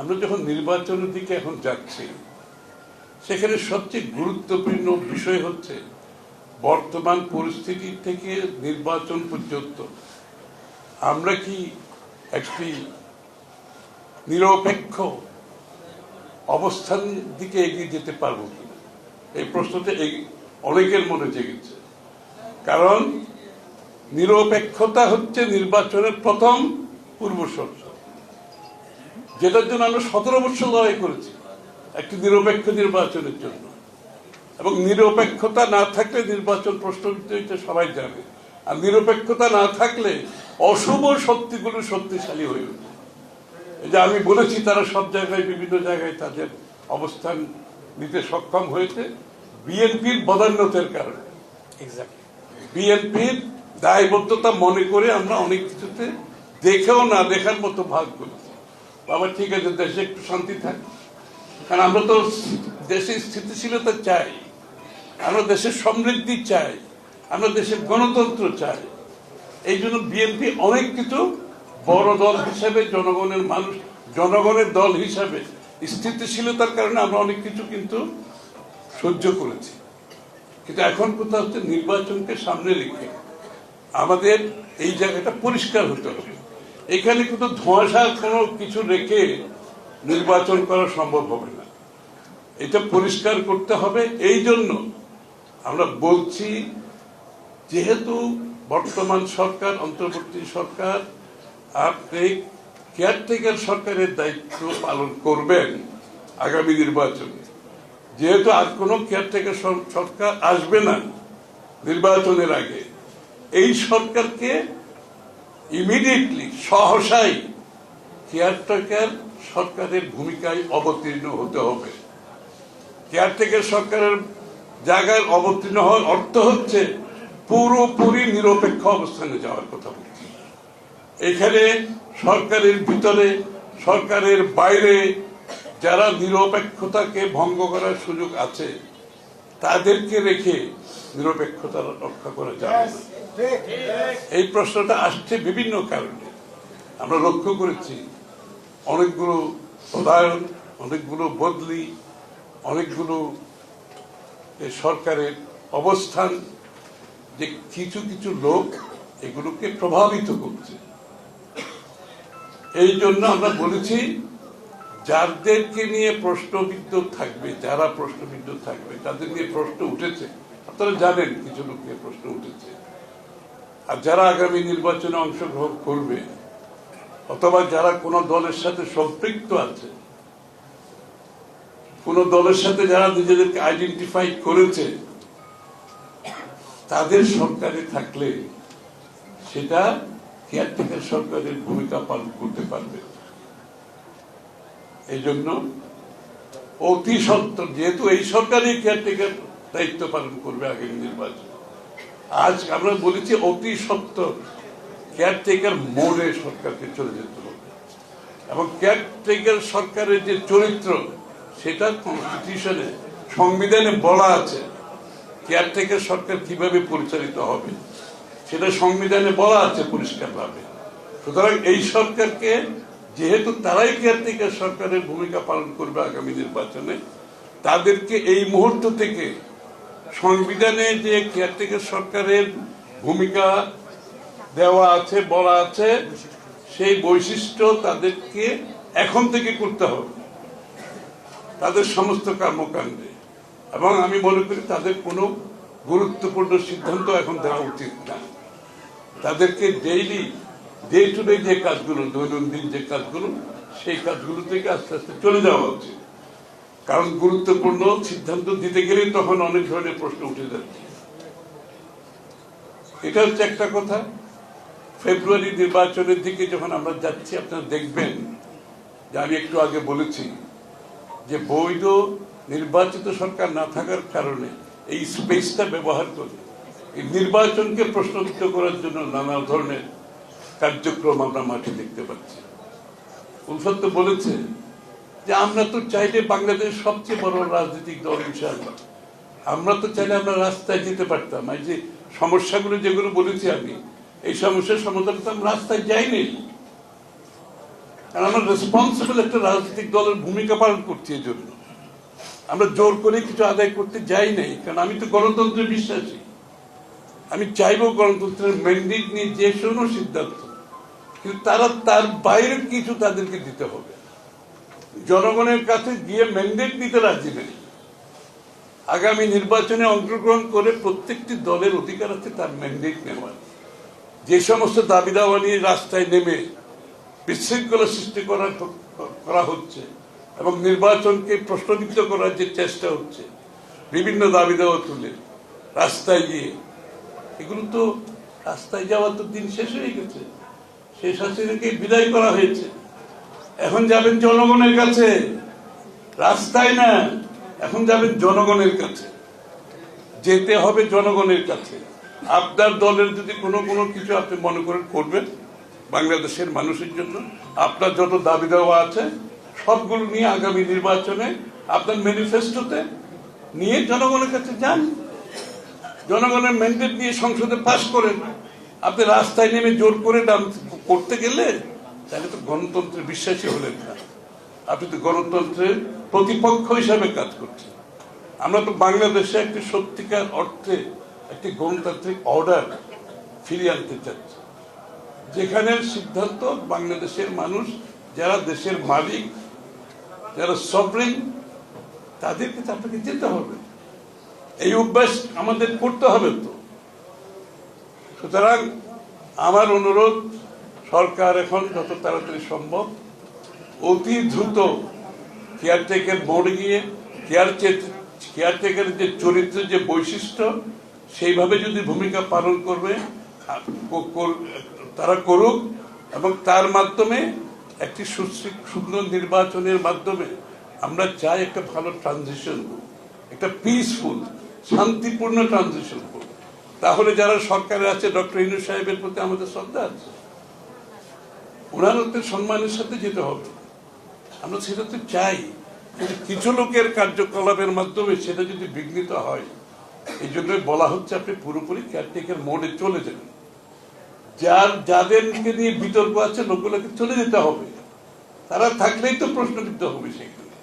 আমরা যখন নির্বাচনের দিকে এখন যাচ্ছি, সেখানে সবচেয়ে গুরুত্বপূর্ণ বিষয় হচ্ছে বর্তমান পরিস্থিতি থেকে নির্বাচন পর্যন্ত। আমরা কি একটি নিরপেক্ষ অবস্থান দিকে এগিয়ে যেতে পারব কিনা? এই প্রশ্নটা অনেকের মনে জেগেছে। কারণ নিরপেক্ষতা হচ্ছে নির্বাচনের প্রথম পূর্ব শর্ত যেটার জন্য আমরা সতেরো বছর লড়াই করেছি একটি নিরপেক্ষ নির্বাচনের জন্য। এবং নিরপেক্ষতা না থাকলে নির্বাচন প্রশ্নবিদ্ধ সবাই জানে। আর নিরপেক্ষতা না থাকলে অশুভ শক্তিগুলো শক্তিশালী হয়ে ওঠে। যে আমি বলেছি তারা সব জায়গায় বিভিন্ন জায়গায় তাদের অবস্থান নিতে সক্ষম হয়েছে বিএনপির বদান্যতের কারণে। বিএনপির দায়বদ্ধতা মনে করে আমরা অনেক কিছুতে দেখেও না দেখার মতো ভাগ করেছি। বাবা, ঠিক আছে, দেশে একটু শান্তি থাক। কারণ আমরা তো দেশে স্থিতিশীলতা চাই, আমরা দেশের সমৃদ্ধি চাই, আমরা দেশের গণতন্ত্র চাই। এই জন্য বিএনপি অনেক কিছু বড় দল হিসাবে, জনগণের মানুষ, জনগণের দল হিসাবে স্থিতিশীলতার কারণে আমরা অনেক কিছু কিন্তু সহ্য করেছি। কিন্তু এখন কথা হচ্ছে নির্বাচনকে সামনে রেখে আমাদের এই জায়গাটা পরিষ্কার হতে হবে। এখানে কিন্তু ধোঁয়াশা কোনো কিছু রেখে নির্বাচন করা সম্ভব হবে না। এটা পরিষ্কার করতে হবে। এই জন্য আমরা বলছি, যেহেতু বর্তমান সরকার, অন্তর্বর্তী সরকার, আপনি কেয়ারটেকার সরকারের দায়িত্ব পালন করবেন আগামী নির্বাচনে। যেহেতু আর কোনো কেয়ারটেকার সরকার আসবে না নির্বাচনের আগে, এই সরকারকে ইমিডিয়েটলি সহসাই কেয়ারটেকার সরকারের ভূমিকায় অবতীর্ণ হতে হবে। কেয়ারটেকার সরকারের জায়গায় অবতীর্ণ হওয়ার অর্থ হচ্ছে পুরোপুরি নিরপেক্ষ অবস্থানে যাওয়ার কথা বলছি। এখানে সরকারের ভিতরে, সরকারের বাইরে যারা নিরপেক্ষতাকে ভঙ্গ করার সুযোগ আছে তাদেরকে রেখে নিরপেক্ষতা রক্ষা করা যাবে। না এই প্রশ্নটা আসছে বিভিন্ন কারণে। আমরা লক্ষ্য করেছি অনেকগুলো প্রধান অনেকগুলো বদলি অনেকগুলো সরকারের অবস্থান যে কিছু কিছু লোক এগুলোকে প্রভাবিত করছে। এই জন্য আমরা বলেছি যাদেরকে নিয়ে প্রশ্নবিদ্ধ থাকবে, যারা প্রশ্নবিদ্ধ থাকবে, তাদের নিয়ে প্রশ্ন উঠেছে। আপনারা জানেন কিছু লোক নিয়ে প্রশ্ন উঠেছে। আর যারা আগামী নির্বাচনে অংশগ্রহণ করবে, অথবা যারা কোন দলের সাথে সম্পৃক্ত আছে, কোন দলের সাথে যারা নিজেদেরকে আইডেন্টিফাই করেছে, তাদের সরকারে থাকলে সেটা কেয়ারটেকার সরকারের ভূমিকা পালন করতে পারবে। এই জন্য অতি সত্তর যেহেতু এই সরকারই কেয়ারটেকার দায়িত্ব পালন করবে আগামী নির্বাচন। আজ আমরা বলেছি অতি সত্তর কেয়ারটেকার মোড়ে সরকারকে চলে যেতে হবে। এবং কেয়ারটেকার সরকারের যে চরিত্র সেটা কনস্টিটিউশনে সংবিধানে বলা আছে কেয়ারটেকার সরকার কীভাবে পরিচালিত হবে, সেটা সংবিধানে বলা আছে পরিষ্কারভাবে। সুতরাং এই সরকারকে যেহেতু তারাই কেয়ারটেকার সরকারের ভূমিকা পালন করবে আগামী নির্বাচনে, তাদেরকে এই মুহূর্ত থেকে সংবিধানে যে কেয়ারটেকার সরকারের ভূমিকা দেওয়া আছে, বলা আছে, সেই বৈশিষ্ট্য তাদেরকে এখন থেকে করতে হবে। তাদের সমস্ত কর্মকাণ্ডে। এবং আমি মনে করি তাদের কোনো গুরুত্বপূর্ণ সিদ্ধান্ত এখন দেওয়া উচিত না। তাদেরকে ডেইলি ডে টু ডে যে কাজগুলো, দৈনন্দিন যে কাজগুলো, সেই কাজগুলো থেকে আস্তে আস্তে চলে যাওয়া উচিত। কারণ গুরুত্বপূর্ণ সিদ্ধান্ত দিতে গেলে তখন অনেক ধরনের প্রশ্ন উঠে যাচ্ছে। এটা হচ্ছে একটা কথা। ফেব্রুয়ারি নির্বাচনের দিকে যখন আমরা যাচ্ছি, আপনারা দেখবেন, যে আমি একটু আগে বলেছি, যে বৈধ নির্বাচিত সরকার না থাকার কারণে এই স্পেসটা ব্যবহার করে, এই নির্বাচনকে প্রশ্নবিদ্ধ করার জন্য নানা ধরনের কার্যক্রম আমরা মাঠে দেখতে পাচ্ছি। উলফত তো বলেছে যে, আমরা তো চাইলে বাংলাদেশ সবচেয়ে বড় রাজনৈতিক দল ইনশাআল্লাহ। আমরা তো চাইলে আমরা রাস্তায় যেতে পারতাম। এই যে সমস্যাগুলো যেগুলো বলেছি আমি, এই সমস্যার সমাধান তো আমরা রাস্তায় যাইনি। কারণ আমরা রেসপন্সিবল একটা রাজনৈতিক দলের ভূমিকা পালন করছি এই জন্য আমরা জোর করে কিছু আদায় করতে যাই নাই, কারণ আমি তো গণতন্ত্রে বিশ্বাসী। আমি চাইব গণতন্ত্রের ম্যান্ডেট নিয়ে যে কোনো সিদ্ধান্ত কিন্তু তারা তার বাইরে কিছু তাদেরকে দিতে হবে। জনগণের কাছে গিয়ে ম্যান্ডেট নিতে রাজি নেই। আগামী নির্বাচনে অংশগ্রহণ করে প্রত্যেকটি দলের অধিকার আছে, তার ম্যান্ডেট নেওয়ার। যে সমস্ত দাবি দাওয়া নিয়ে রাস্তায় নেমে বিশৃঙ্খলা সৃষ্টি করা করা হচ্ছে এবং নির্বাচনকে প্রশ্নবিদ্ধ করার যে চেষ্টা হচ্ছে, বিভিন্ন দাবি দাওয়া তুলে রাস্তায় গিয়ে, এগুলো তো রাস্তায় যাওয়ার তো দিন শেষ হয়ে গেছে। শেষ হাসিনাকে বিদায় করা হয়েছে। এখন যাবেন জনগণের কাছে। রাস্তায় না, এখন যাবেন জনগণের কাছে। যেতে হবে জনগণের কাছে। আপনার দলের যদি কোনো কোনো কিছু আপনি মনে করেন করবেন, বাংলাদেশের মানুষের জন্য, আপনার যত দাবি দেওয়া আছে, সবগুলো নিয়ে আগামী নির্বাচনে, আপনার ম্যানিফেস্টোতে নিয়ে জনগণের কাছে যান। জনগণের ম্যান্ডেট নিয়ে সংসদে পাশ করেন। আপনি রাস্তায় নেমে জোর করে দাম করতে গেলে তাহলে তো গণতন্ত্রের বিশ্বাসী হলেন না। আপনি তো গণতন্ত্রের প্রতিপক্ষ হিসাবে কাজ করছেন। আমরা তো বাংলাদেশে একটি সত্যিকার অর্থে একটি গণতান্ত্রিক অর্ডার ফিরিয়ে আনতে চাচ্ছি। যেখানে সিদ্ধান্ত বাংলাদেশের মানুষ, যারা দেশের মালিক, যারা সবরিং তাদেরকে তো আপনাকে যেতে হবে। এই অভ্যাস আমাদের করতে হবে তো। সুতরাং আমার অনুরোধ, সরকার এখন যত তাড়াতাড়ি সম্ভব অতি দ্রুত কেয়ারটেকার মোড়ে গিয়ে কেয়ার কেয়ারটেকারের যে চরিত্রের যে বৈশিষ্ট্য, সেইভাবে যদি ভূমিকা পালন করবে তারা করুক এবং তার মাধ্যমে একটি সুন্দর নির্বাচনের মাধ্যমে আমরা চাই একটা ভালো ট্রানজিশন একটা পিসফুল শান্তিপূর্ণ ট্রানজিশন হোক। তাহলে যারা সরকারে আছে, ডক্টর ইনু সাহেবের প্রতি আমাদের শ্রদ্ধা আছে। ওনারও তো সম্মানের সাথে যেতে হবে। আমরা সেটা তো চাই। কিন্তু কিছু লোকের কার্যকলাপের মাধ্যমে সেটা যদি বিঘ্নিত হয়, এই জন্য বলা হচ্ছে আপনি পুরোপুরি কেয়ারটেকার মোডে চলে যাবেন যার, যাদেরকে নিয়ে বিতর্ক আছে, লোকগুলোকে চলে যেতে হবে। তারা থাকলেই তো প্রশ্ন দিতে হবে সেখানে।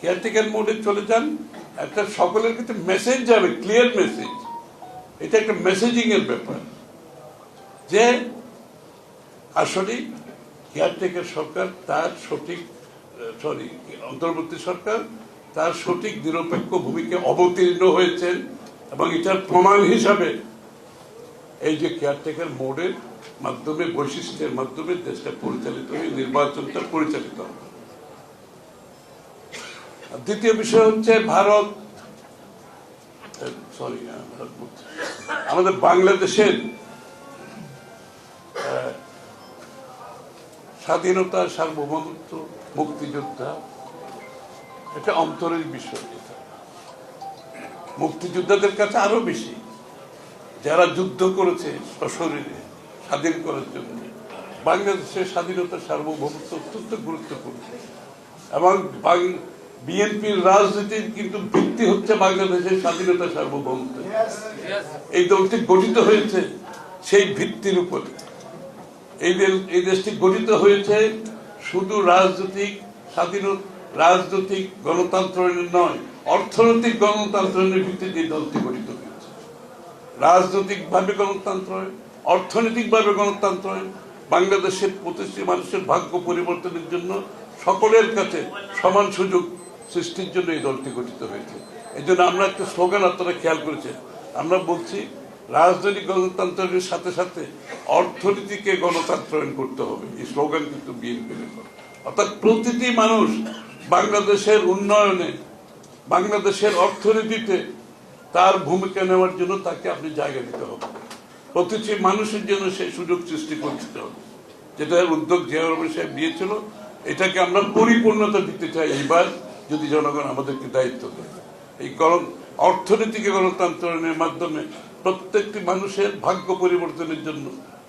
কেয়ারটেকার মোডে চলে যান। একটা সকলের কাছে মেসেজ যাবে ক্লিয়ার মেসেজ এটা একটা মেসেজিং এর ব্যাপার। যে আসলে কেয়ারটেকার সরকার তার সঠিক সরি অন্তর্বর্তী সরকার তার সঠিক নিরপেক্ষ ভূমিকা অবতীর্ণ হয়েছেন এবং এটার প্রমাণ হিসাবে এই যে কেয়ারটেকার মোডের মাধ্যমে, বৈশিষ্ট্যের মাধ্যমে দেশটা পরিচালিত হয়ে, নির্বাচনটা পরিচালিত দ্বিতীয় বিষয় হচ্ছে ভারত সরি আমাদের বাংলাদেশের স্বাধীনতা সার্বভৌমত্ব মুক্তিযোদ্ধা, এটা অন্তরের বিষয় মুক্তিযোদ্ধাদের কাছে আরও বেশি। যারা যুদ্ধ করেছে সশরীরে, স্বাধীন করার জন্য। বাংলাদেশের স্বাধীনতা সার্বভৌমত্ব অত্যন্ত গুরুত্বপূর্ণ। এবং বিএনপির রাজনীতির কিন্তু ভিত্তি হচ্ছে বাংলাদেশের স্বাধীনতা সার্বভৌমত্ব। এই দলটি গঠিত হয়েছে সেই ভিত্তির উপরে। এই দেশ- এই দেশটি গঠিত হয়েছে শুধু রাজনৈতিক স্বাধীন রাজনৈতিক গণতন্ত্রের নয় অর্থনৈতিক গণতন্ত্রের ভিত্তিতে এই দলটি গঠিত হয়েছে। রাজনৈতিকভাবে গণতন্ত্র অর্থনৈতিকভাবে গণতন্ত্র বাংলাদেশের প্রতিটি মানুষের ভাগ্য পরিবর্তনের জন্য সকলের কাছে সমান সুযোগ সৃষ্টির জন্য এই দলটি গঠিত হয়েছে। এই জন্য আমরা একটা স্লোগান আপনারা খেয়াল করেছেন। আমরা বলছি, রাজনৈতিক গণতন্ত্রের সাথে সাথে অর্থনীতিকে গণতন্ত্রায়ন করতে হবে। এই স্লোগান কিন্তু বিএনপি অর্থাৎ প্রতিটি মানুষ বাংলাদেশের উন্নয়নে, বাংলাদেশের অর্থনীতিতে তার ভূমিকা নেওয়ার জন্য তাকে আপনি জায়গা দিতে হবে। প্রতিটি মানুষের জন্য সেই সুযোগ সৃষ্টি করতে হবে। যেটা উদ্যোগ জিয়া রহমান সাহেব দিয়েছিল, এটাকে আমরা পরিপূর্ণতা দিতে চাই। এইবার যদি জনগণ আমাদেরকে দায়িত্ব দেয়। এই গণ, অর্থনীতিকে গণতন্ত্রের মাধ্যমে প্রত্যেকটি মানুষের ভাগ্য পরিবর্তনের জন্য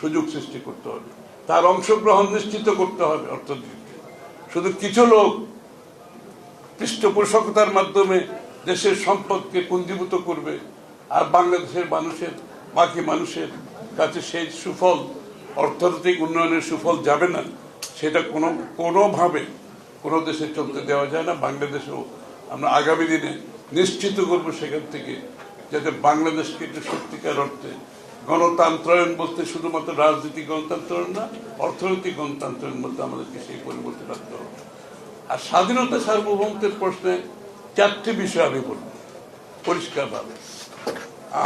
সুযোগ সৃষ্টি করতে হবে। তার অংশগ্রহণ নিশ্চিত করতে হবে অর্থনীতিতে শুধু কিছু লোক পৃষ্ঠপোষকতার মাধ্যমে দেশের সম্পদকে পুঞ্জীভূত করবে আর বাংলাদেশের মানুষের, বাকি মানুষের কাছে সেই সুফল, অর্থনৈতিক উন্নয়নের সুফল যাবে না। সেটা কোনো, কোনোভাবে কোনো দেশে চলতে দেওয়া যায় না, বাংলাদেশেও আমরা আগামী দিনে নিশ্চিত করব সেখান থেকে যাতে বাংলাদেশকে একটু সত্যিকার অর্থে গণতন্ত্রায়ন বলতে শুধুমাত্র রাজনৈতিক গণতন্ত্রায়ন না, অর্থনৈতিক গণতন্ত্রের মধ্যে আমাদেরকে সেই পরিবর্তন আনতে হবে। আর স্বাধীনতা সার্বভৌমত্বের প্রশ্নে চারটি বিষয় আমি বলব পরিষ্কারভাবে।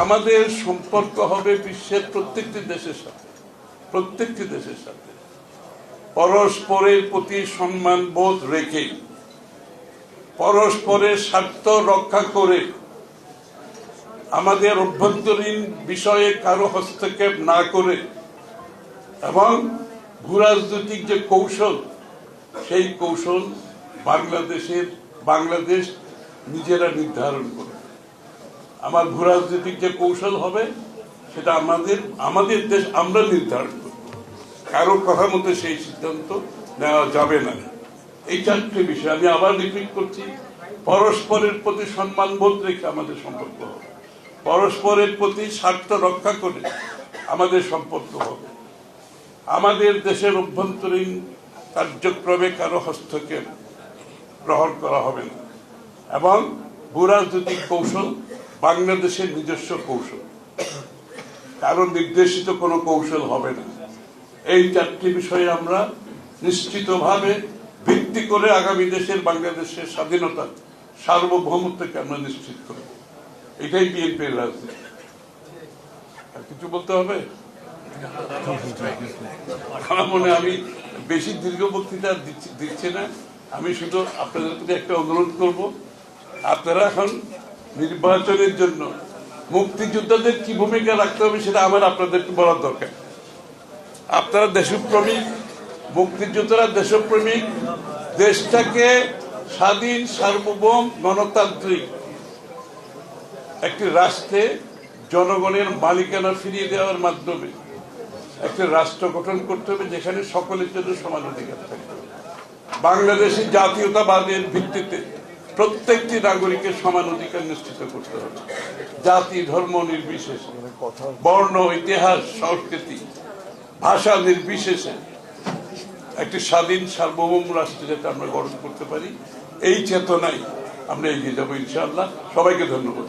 আমাদের সম্পর্ক হবে বিশ্বের প্রত্যেকটি দেশের সাথে, প্রত্যেকটি দেশের সাথে। পরস্পরের প্রতি সম্মান বোধ রেখে পরস্পরের স্বার্থ রক্ষা করে আমাদের অভ্যন্তরীণ বিষয়ে কারও হস্তক্ষেপ না করে এবং ভূরাজনৈতিক যে কৌশল, সেই কৌশল বাংলাদেশের, বাংলাদেশ নিজেরা নির্ধারণ করে। আমার ভূরাজনৈতিক যে কৌশল হবে, সেটা আমাদের আমাদের দেশ আমরা নির্ধারণ করব কারও কথা মতো সেই সিদ্ধান্ত নেওয়া যাবে না। এই চারটি বিষয় আমি আবার রিপিট করছি। পরস্পরের প্রতি সম্মান বোধ রেখে আমাদের সম্পর্ক হবে। পরস্পরের প্রতি স্বার্থ রক্ষা করে আমাদের সম্পর্ক হবে। আমাদের দেশের অভ্যন্তরীণ কার্যক্রমে কারও হস্তক্ষেপ গ্রহণ করা হবে না। এবং ভূরাজনৈতিক কৌশল বাংলাদেশের নিজস্ব কৌশল। কারও নির্দেশিত কোনো কৌশল হবে না। এই চারটি বিষয়ে আমরা নিশ্চিতভাবে ভিত্তি করে আগামী দেশের বাংলাদেশের স্বাধীনতা সার্বভৌমত্বকে আমরা নিশ্চিত করব। এটাই বিএনপির রাজনীতি। আর কিছু বলতে হবে? আমার মনে আমি বেশি দীর্ঘ বক্তৃতা দিচ্ছি- না। আমি শুধু আপনাদের প্রতি একটা অনুরোধ করব, আপনারা এখন নির্বাচনের জন্য মুক্তিযোদ্ধাদের কি ভূমিকা রাখতে হবে সেটা আমার আপনাদেরকে বলার দরকার। আপনারা দেশপ্রেমিক, মুক্তিযোদ্ধারা দেশপ্রেমিক, দেশটাকে স্বাধীন, সার্বভৌম, গণতান্ত্রিক একটি রাষ্ট্রে জনগণের মালিকানা ফিরিয়ে দেওয়ার মাধ্যমে একটি রাষ্ট্র গঠন করতে হবে, যেখানে সকলের জন্য সমান অধিকার থাকবে। বাংলাদেশি জাতীয়তাবাদের ভিত্তিতে প্রত্যেকটি নাগরিকের সমান অধিকার নিশ্চিত করতে হবে। জাতি, ধর্ম, নির্বিশেষে। বর্ণ, ইতিহাস, সংস্কৃতি ভাষা নির্বিশেষে একটি স্বাধীন সার্বভৌম রাষ্ট্র যাতে আমরা গঠন করতে পারি, এই চেতনায় আমরা এগিয়ে যাব ইনশাআল্লাহ। সবাইকে ধন্যবাদ।